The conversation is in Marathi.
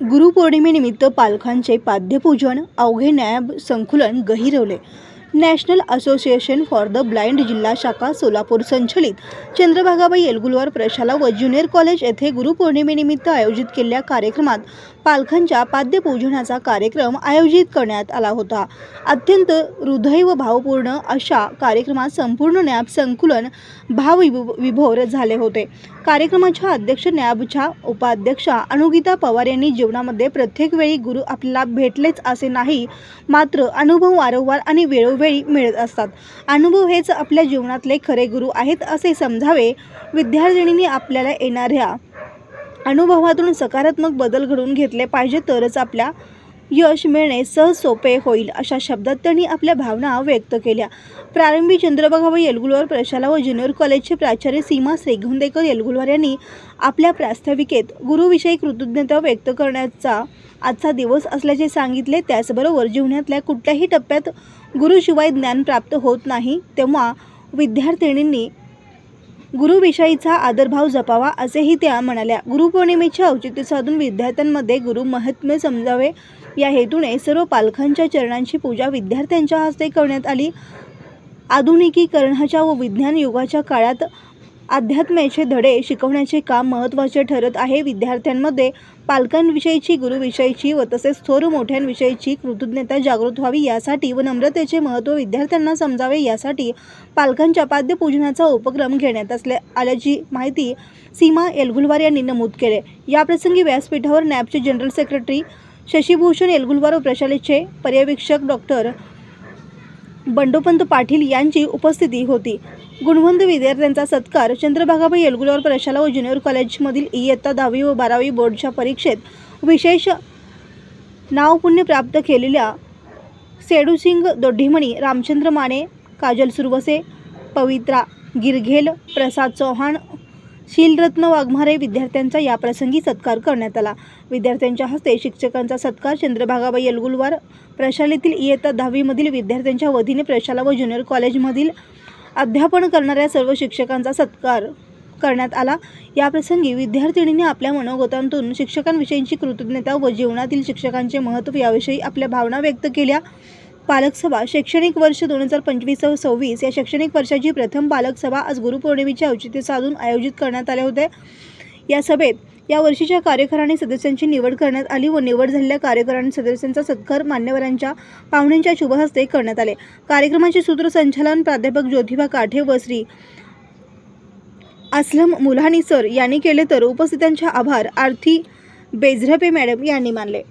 गुरुपौर्णिमेनिमित्त पालकांचे पाद्यपूजन अवघे न्याय संकुलन गहिरवले. National association for the blind जिल्हा शाखा सोलापूर संचलित. चंद्रभागाबाई येलगुलवार प्रशाला व ज्युनियर कॉलेज येथे गुरुपौर्णिमेनिमित्त आयोजित केलेल्या कार्यक्रमात पालकांच्या पाद्यपूजनाचा कार्यक्रम आयोजित करण्यात आला होता. अत्यंत हृदय व भावपूर्ण अशा कार्यक्रमात संपूर्ण नॅब संकुलन भावविभोर झाले होते. कार्यक्रमाच्या अध्यक्ष नॅबच्या उपाध्यक्षा अनुगीता पवार यांनी जीवनामध्ये प्रत्येक वेळी गुरु आपल्याला भेटलेच असे नाही मात्र अनुभव वारंवार आणि वेळी मिळत असतात. अनुभव हेच आपल्या जीवनातले खरे गुरु आहेत असे समजावे विद्यार्थिनींनी आपल्याला येणाऱ्या अनुभवातून सकारात्मक बदल घडवून घेतले पाहिजे तरच आपल्या यश मिळणे सहज सोपे होईल अशा शब्दात त्यांनी आपल्या भावना व्यक्त केल्या. प्रारंभी चंद्रभागाबाई येलगुलवार प्रशाला व ज्युनियर कॉलेजचे प्राचार्य सीमा श्रीगोंदेकर येलगुलवार यांनी आपल्या प्रास्ताविकेत गुरुविषयी कृतज्ञता व्यक्त करण्याचा आजचा दिवस असल्याचे सांगितले. त्याचबरोबर जीवनातल्या कुठल्याही टप्प्यात गुरुशिवाय ज्ञान प्राप्त होत नाही तेव्हा विद्यार्थिनींनी गुरुविषयीचा आदरभाव जपावा असेही त्या म्हणाल्या. गुरुपौर्णिमेचे औचित्य साधून विद्यार्थ्यांमध्ये गुरु महात्म्य समजावे या हेतूने सर्व पालकांच्या चरणांची पूजा विद्यार्थ्यांच्या हस्ते करण्यात आली. आधुनिकीकरणाच्या व विज्ञान युगाच्या काळात अध्यात्माचे धडे शिकवण्याचे काम महत्त्वाचे ठरत आहे. विद्यार्थ्यांमध्ये पालकांविषयीची गुरुविषयीची व तसेच थोर मोठ्यांविषयीची कृतज्ञता जागृत व्हावी यासाठी व नम्रतेचे महत्त्व विद्यार्थ्यांना समजावे यासाठी पालकांच्या पाद्यपूजनाचा उपक्रम घेण्यात असल्या आल्याची माहिती सीमा येलगुलवार यांनी नमूद केले. याप्रसंगी व्यासपीठावर नॅबचे जनरल सेक्रेटरी शशीभूषण येलगुलवार व प्रशालेचे पर्यवेक्षक डॉक्टर बंडोपंत पाटील यांची उपस्थिती होती. गुणवंत विद्यार्थ्यांचा सत्कार चंद्रभागाबाई येलगुलवार प्रशाला व ज्युनियर कॉलेजमधील इयत्ता दहावी व बारावी बोर्डच्या परीक्षेत विशेष नावपुण्य प्राप्त केलेल्या सेडूसिंग दोड्डीमणी रामचंद्र माने काजल सुरवसे पवित्रा गिरघेल प्रसाद चौहान शीलरत्न वाघमारे विद्यार्थ्यांचा याप्रसंगी सत्कार करण्यात आला. विद्यार्थ्यांच्या हस्ते शिक्षकांचा सत्कार चंद्रभागाबाई यलगुलवार प्रशालेतील इयत्ता दहावीमधील विद्यार्थ्यांच्या वतीने प्रशाला व ज्युनियर कॉलेजमधील अध्यापन करणाऱ्या सर्व शिक्षकांचा सत्कार करण्यात आला. याप्रसंगी विद्यार्थिनींनी आपल्या मनोगतांतून शिक्षकांविषयीची कृतज्ञता व जीवनातील शिक्षकांचे महत्त्व याविषयी आपल्या भावना व्यक्त केल्या. पालक सभा शैक्षणिक वर्ष दोन हजार पंचवीस सव्वीस या शैक्षणिक वर्षाची प्रथम पालक सभा आज गुरुपौर्णिमेचे औचित्य साधून आयोजित करण्यात आले होते या सभेत या वर्षीच्या कार्यकारिणी सदस्यांची निवड करण्यात आली व निवड झालेल्या कार्यकारिणी सदस्यांचा सत्कार मान्यवरांच्या पाहुण्यांच्या शुभहस्ते करण्यात आले. कार्यक्रमाचे सूत्रसंचालन प्राध्यापक ज्योतिबा काठे व श्री असलम मुल्हानी सर यांनी केले तर उपस्थितांचे आभार आरती बेझरपे मॅडम यांनी मानले.